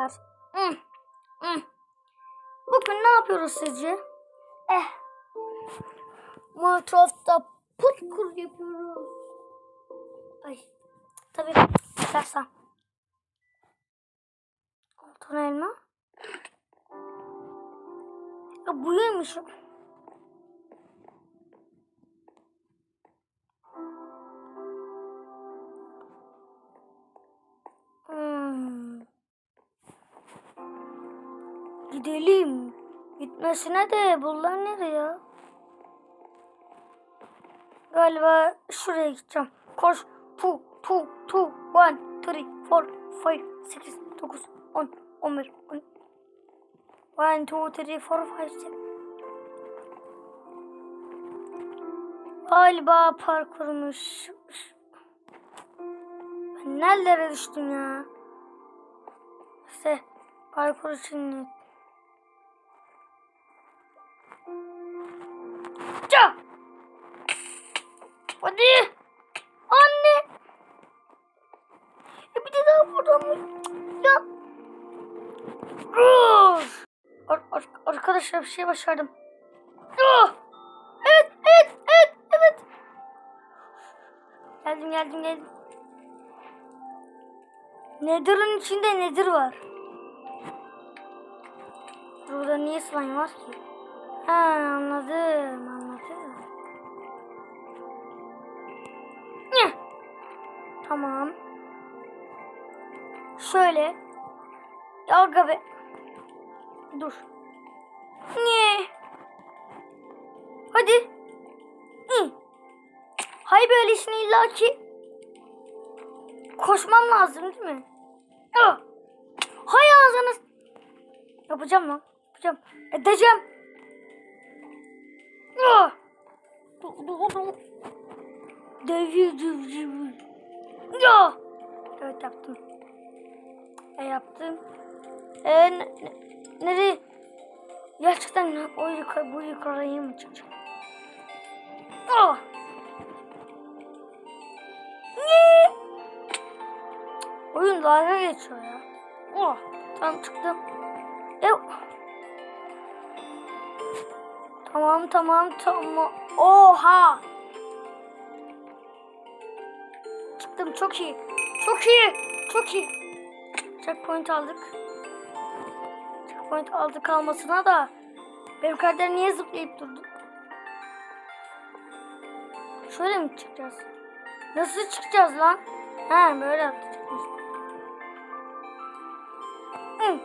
arkadaşlar. Hmm. Bugün ne yapıyoruz sizce? Eh. Minecraft'ta parkur yapıyoruz. Ay. Tabii. Dersen. Altın elma. Ya buymuş. Hmm. Gidelim. Gitmesine de bunlar nereye ya? Galiba şuraya gideceğim. Koş. 2, 2, 2, 1, 3, 4, 5, 8, 9, 10, 11, 12. 1, 2, 3, 4, 5, 6. Galiba parkurmuş. Ben nerelere düştüm ya? İşte parkur için Hadi! Anne! Ya bir de daha buradan mı? Ya! Ar- ar- arkadaşlar bir şey başardım. Evet, evet, evet, evet. Geldim, geldim, geldim. Nether'ın içinde Nether var. Burada niye slime var ki? Ha anladım, anladım. Tamam. Şöyle. Ya be. Dur. Niye? Hadi. Hı. Hay böyle işin illa ki koşmam lazım değil mi? Ah! Hay ağzını. Yapacağım lan. Yapacağım. Edeceğim. Ah! Devi devi. Ya. Evet yaptım. E yaptım. E ne, ne, nereye? Gerçekten o yukarı bu yukarıya mı çıkacağım? Ah! Ne? Oyun dalga geçiyor ya. Oh, tamam çıktım. Ev. Tamam tamam tamam. Oha. Çıktım çok iyi. Çok iyi. Çok iyi. Checkpoint aldık. Checkpoint aldık almasına da benim karakter niye zıplayıp durdu? Şöyle mi çıkacağız? Nasıl çıkacağız lan? Ha böyle yapacağız. Hı.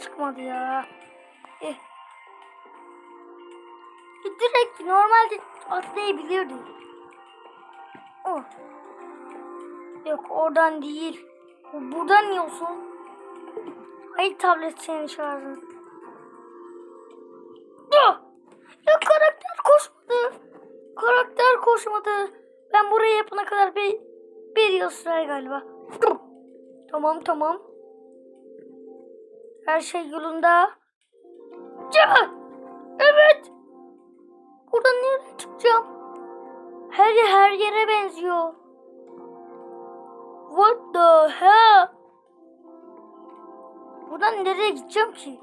Çıkmadı ya. Eh. Direkt normalde atlayabilirdim. Oh. Yok oradan değil. Buradan niye olsun? Hayır tablet şarjın. Ah! Ya karakter koşmadı. Karakter koşmadı. Ben burayı yapana kadar bir, bir yıl sürer galiba. Tamam tamam. Her şey yolunda. Ya! Evet. Buradan nereye çıkacağım? Her her yere benziyor. What the hell? Buradan nereye gideceğim ki?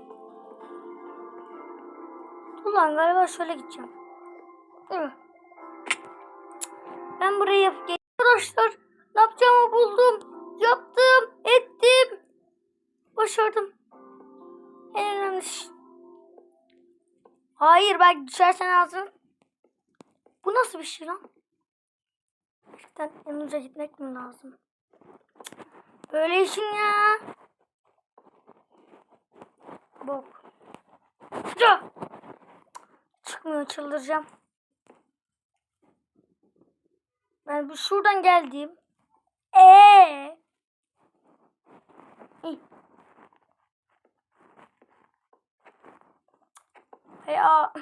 Ulan galiba şöyle gideceğim. Ben burayı gel- Arkadaşlar ne yapacağımı buldum. Yaptım. Ettim. Başardım. En önemli şey. Hayır bak düşersen ağzın. Bu nasıl bir şey lan? Gerçekten en uca gitmek mi lazım? Böyle işin ya. Bok. Ya! Çıkmıyor çıldıracağım. Ben bir şuradan geldim. Ee. İh. Ya.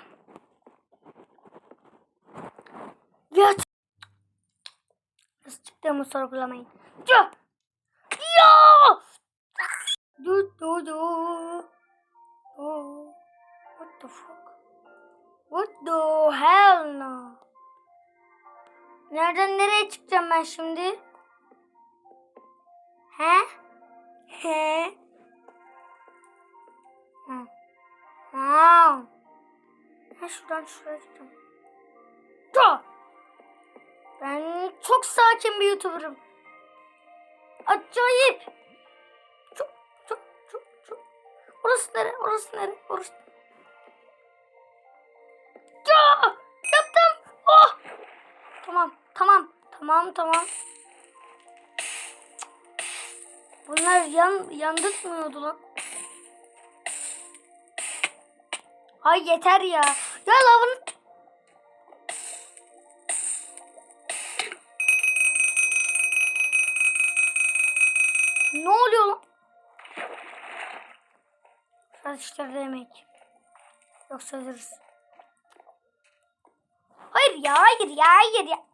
Ya. Nasıl çıktığımı sorgulamayın. Ya. Nereden nereye çıkacağım ben şimdi? He? He. Hı. Wow. Ben şuradan şuraya gideceğim. Da. Ben çok sakin bir YouTuber'ım. Acayip. Çok çok çok çok. Orası nere? Orası nere? Orası. Yaptım. Oh! Tamam, tamam, tamam, tamam. Bunlar yan yandırtmıyordu lan. Ay yeter ya. Ya lavın. Ne oluyor lan? Saçları demek. Yoksa ölürüz. Hayır ya, hayır ya, hayır ya.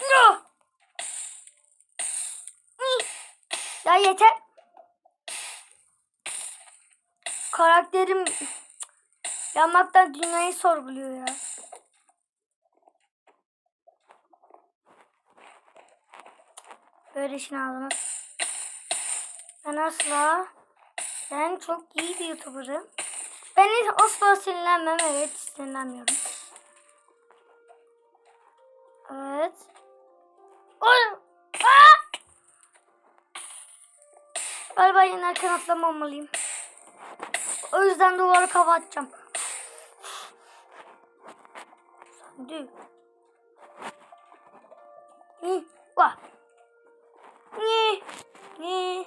No! Hı. Ya yeter. Karakterim yanmaktan dünyayı sorguluyor ya. Böyle işin ağzına. Ben asla ben çok iyi bir YouTuber'ım. Ben hiç asla sinirlenmem. Evet sinirlenmiyorum. Evet. Galiba yenerken atlamamalıyım. O yüzden duvarı kapatacağım. Söndü. Hı, vah. Ni, ni.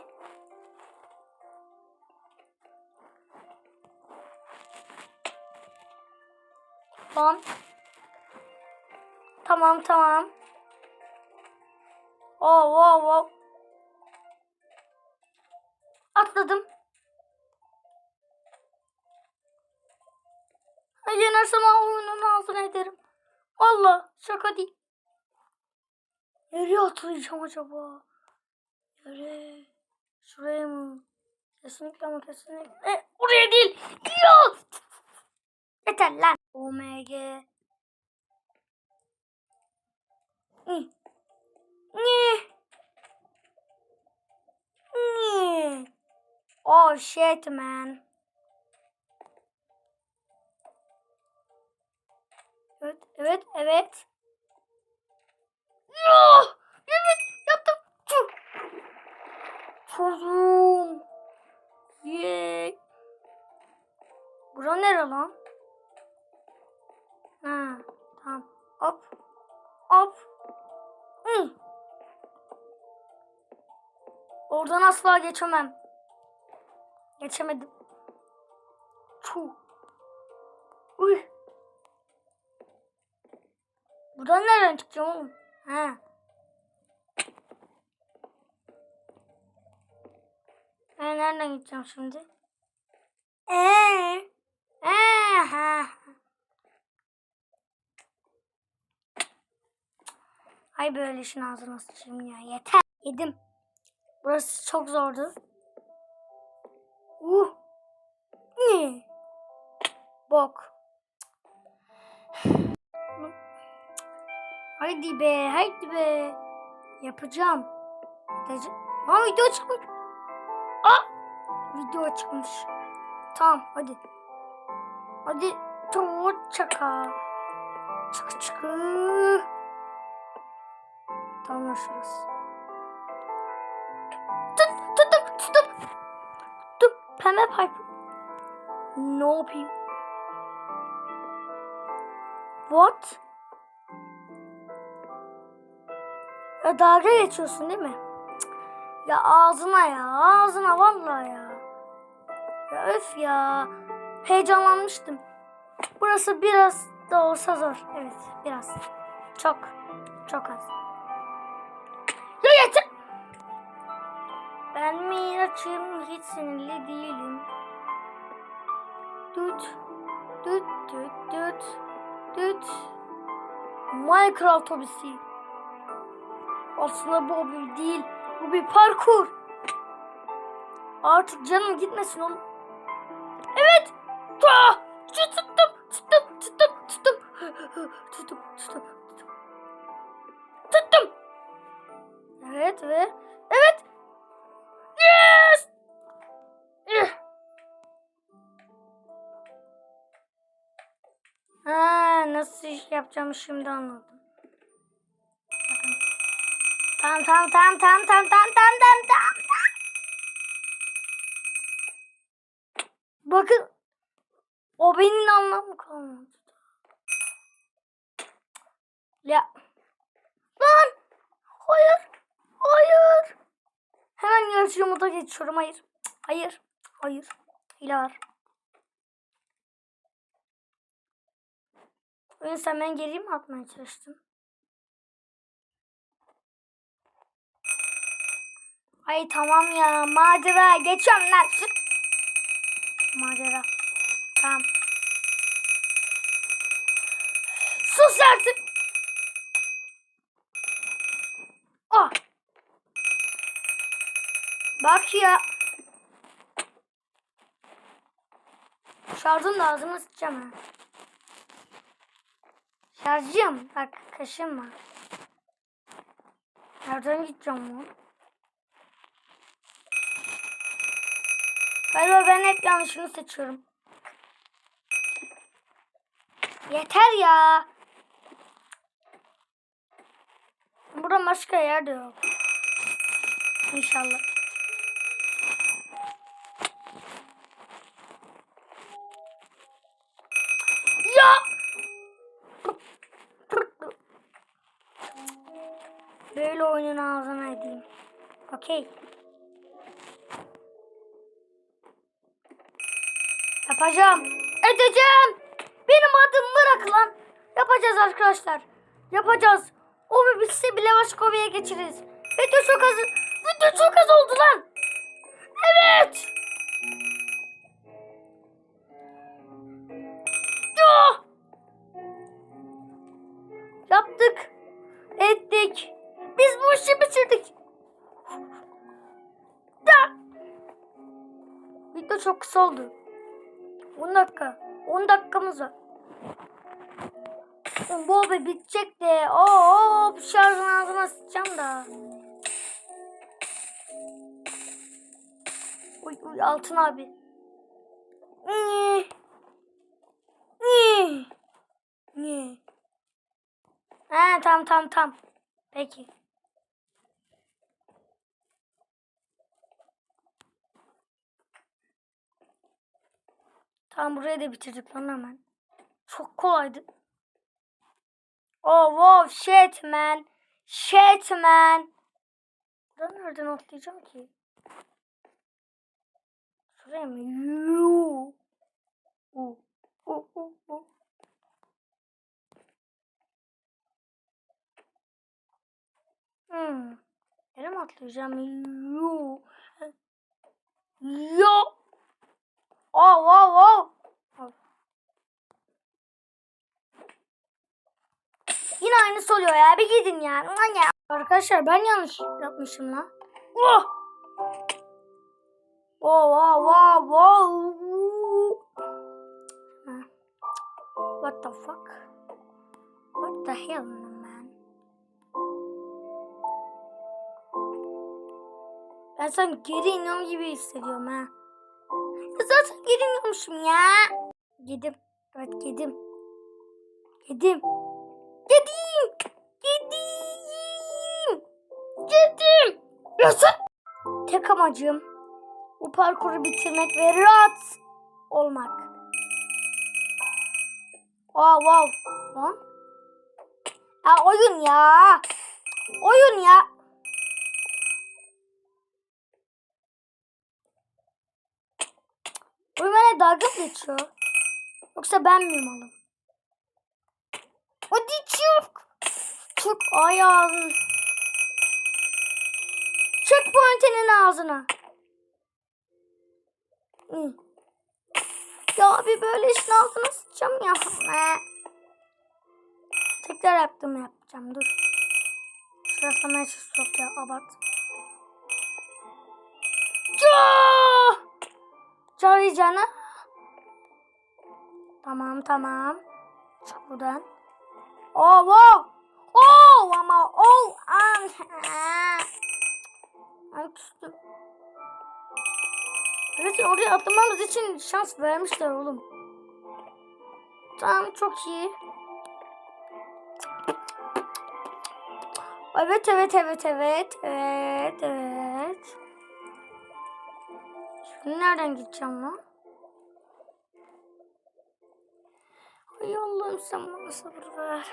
Tamam. Tamam tamam. Oh wow wow. Atladım. Yenersem oyunun ağzına ederim. Allah şaka değil. Nereye atlayacağım acaba? Yere. Şuraya mı? Kesinlikle ama kesinlikle. E, oraya değil. Yok. Yeter lan. OMG. Ni. Ni. Ni. Oh shit man. Evet, evet, evet. Yo! Evet, yaptım. Tüh. Çocuğum. Yey. Bura nere lan? Ha, tamam. Hop. Hop. Hı. Oradan asla geçemem. Geçemedim. Çuh. Uy. Buradan nereden çıkacağım oğlum? Ha. Ben nereden gideceğim şimdi? Eee? Eee? Ha. Ay böyle işin ağzına sıçayım ya. Yeter. Yedim. Burası çok zordu. Uh. Bok. Haydi be, haydi be. Yapacağım. Aa video çıkmış. Aa! Video çıkmış. Tamam hadi. Hadi. Çok çaka. Çık çık. Tamam şurası. Pembe pipe. Ne yapayım? What? Ya dalga geçiyorsun değil mi? Ya ağzına ya ağzına vallahi ya. Ya öf ya. Heyecanlanmıştım. Burası biraz da olsa zor. Evet biraz. Çok. Çok az. Miraç'ım hiç sinirli değilim. Düt. Düt düt düt. Düt. Minecraft hobisi. Aslında bu hobi değil. Bu bir parkur. Artık canım gitmesin oğlum. Nasıl iş yapacağımı şimdi anladım. Tamam tamam tamam tamam tamam tamam tamam tamam tamam. Bakın. O benim anlamı kalmadı. Ya. Lan. Hayır. Hayır. Hemen yarışı moda geçiyorum. Hayır. Hayır. Hayır. Hile var. Oyun sen ben geriye mi atmaya çalıştın? Ay tamam ya macera geçiyorum lan. Macera. Tamam. Sus artık. Ah. Bak ya. Şarjın da ağzını sıçacağım. Şarjım. Bak kaşım var. Nereden gideceğim bu? Galiba ben hep yanlışını seçiyorum. Yeter ya. Burada başka yer de yok. İnşallah. Oyunun ağzına edeyim. Okey. Yapacağım. Edeceğim. Benim adım bırak lan. Yapacağız arkadaşlar. Yapacağız. O bir bitse bile başka ovaya geçeriz. Video çok az. Video çok az oldu lan. Evet. Çok kısa oldu. 10 dakika. 10 dakikamız var. Bu abi bitecek de. Oo, şarjın ağzına sıçacağım da. Uy, uy altın abi. Ni. Ni. Ni. He tamam tamam tamam. Peki. Tamam burayı da bitirdik lan hemen. Çok kolaydı. Oh wow shit man. Shit man. Ben nereden atlayacağım ki? Şuraya mı? Yuu. Uh, uh, uh, uh. Hmm. Yere mi atlayacağım? Yuu. Yo. Oh, wow, wow. Yine aynısı oluyor ya. Bir gidin ya. Aman ya. Arkadaşlar ben yanlış yapmışım lan. Oh! Wow, wow, wow, wow. Ha. What the fuck? What the hell man? Ben sanki geri iniyorum gibi hissediyorum ha. Geri iniyormuşum ya. Yedim. Evet yedim. Yedim. Yedim. Yedim. Yedim. Nasıl? Tek amacım bu parkuru bitirmek ve rahat olmak. Wow wow. Lan. Ya oyun ya. Oyun ya. Oyun bana dalga geçiyor? Yoksa ben miyim oğlum? Hadi çık. Çık ayağın. Checkpoint'inin ağzına. Hı. Ya bir böyle işin ağzına sıçacağım ya. Tekrar yaptım yapacağım dur. Şurasına çok ya abart. Ya! Canı. Tamam tamam. Çık buradan. Oh wow. Oh ama oh. An. Ay küstüm. Evet oraya atlamamız için şans vermişler oğlum. Tamam çok iyi. Evet evet evet evet evet evet. Şimdi nereden gideceğim lan? Ay Allah'ım sen bana sabır ver.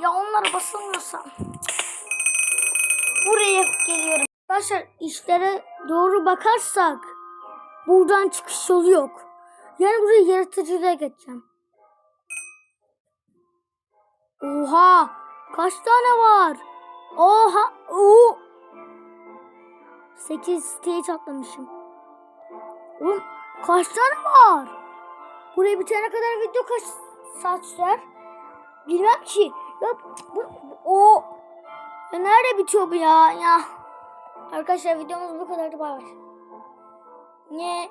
Ya onlara basılmıyorsam. Buraya geliyorum. Arkadaşlar işlere doğru bakarsak buradan çıkış yolu yok. Yani buraya yaratıcılığa geçeceğim. Oha! Kaç tane var? Oha! Oo! 8 stage atlamışım. Oğlum kaç tane var? Buraya bitene kadar video kaç saat sürer? Bilmem ki. Ya bu, o ya nerede bitiyor bu ya? Ya. Arkadaşlar videomuz bu kadardı. Bay bay. Ne?